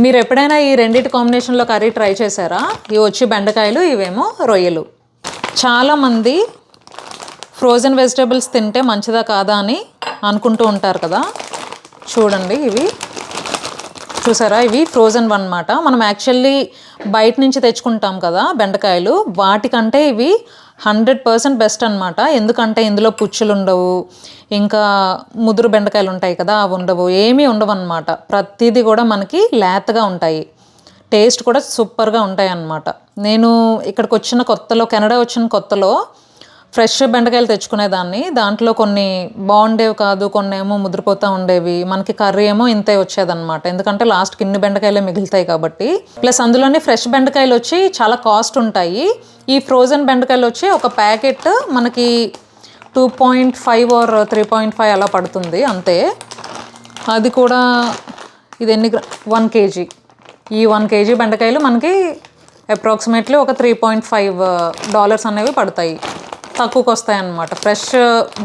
మీరు ఎప్పుడైనా ఈ రెండింటి కాంబినేషన్లో కర్రీ ట్రై చేశారా? ఇవి వచ్చి బెండకాయలు ఇవేమో రొయ్యలు. చాలామంది ఫ్రోజన్ వెజిటేబుల్స్ తింటే మంచిదా కాదా అని అనుకుంటూ ఉంటారు కదా? చూడండి ఇవి. చూసారా? ఇవి ఫ్రోజన్ అన్నమాట. మనం యాక్చువల్లీ బయట నుంచి తెచ్చుకుంటాం కదా బెండకాయలు. వాటికంటే ఇవి హండ్రెడ్ పర్సెంట్ బెస్ట్ అనమాట ఎందుకంటే ఇందులో పుచ్చులు ఉండవు. ఇంకా ముదురు బెండకాయలు ఉంటాయి కదా అవి ఉండవు. ఏమీ ఉండవు అనమాట ప్రతిదీ కూడా మనకి లేతగా ఉంటాయి. టేస్ట్ కూడా సూపర్గా ఉంటాయి అన్నమాట. నేను ఇక్కడికి వచ్చిన కొత్తలో కెనడా వచ్చిన కొత్తలో ఫ్రెష్ బెండకాయలు తెచ్చుకునేదాన్ని. దాంట్లో కొన్ని బాగుండేవి కాదు కొన్ని ఏమో ముదిరిపోతూ ఉండేవి. మనకి కర్రీ ఏమో ఇంతే వచ్చేదన్నమాట. ఎందుకంటే లాస్ట్కి ఇన్ని బెండకాయలే మిగులుతాయి కాబట్టి. ప్లస్ అందులోనే ఫ్రెష్ బెండకాయలు వచ్చి చాలా కాస్ట్ ఉంటాయి. ఈ ఫ్రోజన్ బెండకాయలు వచ్చి ఒక ప్యాకెట్ మనకి two point five or three point five అలా పడుతుంది. అంతే. అది కూడా ఇది ఎన్ని వన్ కేజీ. ఈ వన్ కేజీ బెండకాయలు మనకి అప్రాక్సిమేట్లీ ఒక త్రీ పాయింట్ ఫైవ్ డాలర్స్ అనేవి పడతాయి. తక్కువకి వస్తాయి అన్నమాట ఫ్రెష్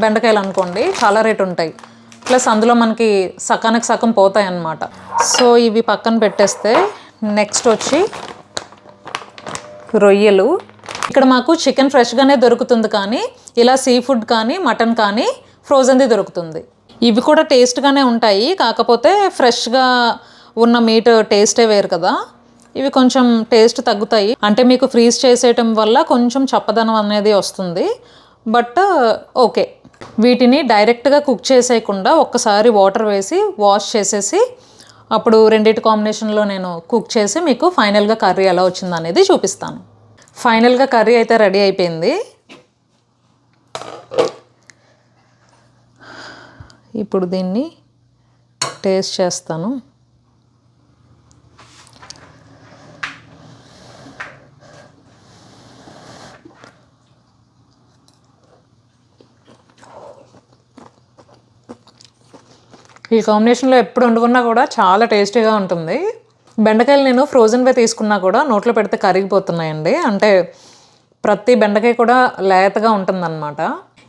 బెండకాయలు అనుకోండి చాలా రేట్ ఉంటాయి. ప్లస్ అందులో మనకి సకానికి సగం పోతాయి అన్నమాట సో ఇవి పక్కన పెట్టేస్తే నెక్స్ట్ వచ్చి రొయ్యలు. ఇక్కడ మాకు చికెన్ ఫ్రెష్గానే దొరుకుతుంది కానీ ఇలా సీ ఫుడ్ కానీ మటన్ కానీ ఫ్రోజన్ది దొరుకుతుంది. ఇవి కూడా టేస్ట్గానే ఉంటాయి కాకపోతే ఫ్రెష్గా ఉన్న మీట్ టేస్టే వేరు కదా. ఇవి కొంచెం టేస్ట్ తగ్గుతాయి. అంటే మీకు ఫ్రీజ్ చేసేయటం వల్ల కొంచెం చప్పదనం అనేది వస్తుంది. But okay. వీటిని డైరెక్ట్గా కుక్ చేసేయకుండా ఒక్కసారి వాటర్ వేసి వాష్ చేసేసి అప్పుడు రెండింటి కాంబినేషన్లో నేను కుక్ చేసి మీకు ఫైనల్గా కర్రీ ఎలా వచ్చింది అనేది చూపిస్తాను. ఫైనల్గా కర్రీ అయితే రెడీ అయిపోయింది. ఇప్పుడు దీన్ని టేస్ట్ చేస్తాను. ఈ కాంబినేషన్లో ఎప్పుడు వండుకున్నా కూడా చాలా టేస్టీగా ఉంటుంది. బెండకాయలు నేను ఫ్రోజన్వే తీసుకున్నా కూడా నోట్లో పెడితే కరిగిపోతున్నాయండి. అంటే ప్రతి బెండకాయ కూడా లేతగా ఉంటుందన్నమాట.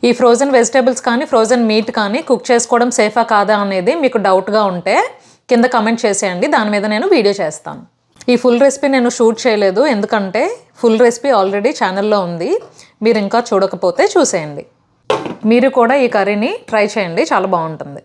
ఈ ఫ్రోజన్ వెజిటేబుల్స్ కానీ ఫ్రోజన్ మీట్ కానీ కుక్ చేసుకోవడం సేఫా కాదా అనేది మీకు డౌట్గా ఉంటే కింద కమెంట్ చేసేయండి. దాని మీద నేను వీడియో చేస్తాను. ఈ ఫుల్ రెసిపీ నేను షూట్ చేయలేదు. ఎందుకంటే ఫుల్ రెసిపీ ఆల్రెడీ ఛానల్లో ఉంది. మీరు ఇంకా చూడకపోతే చూసేయండి. మీరు కూడా ఈ కర్రీని ట్రై చేయండి. చాలా బాగుంటుంది.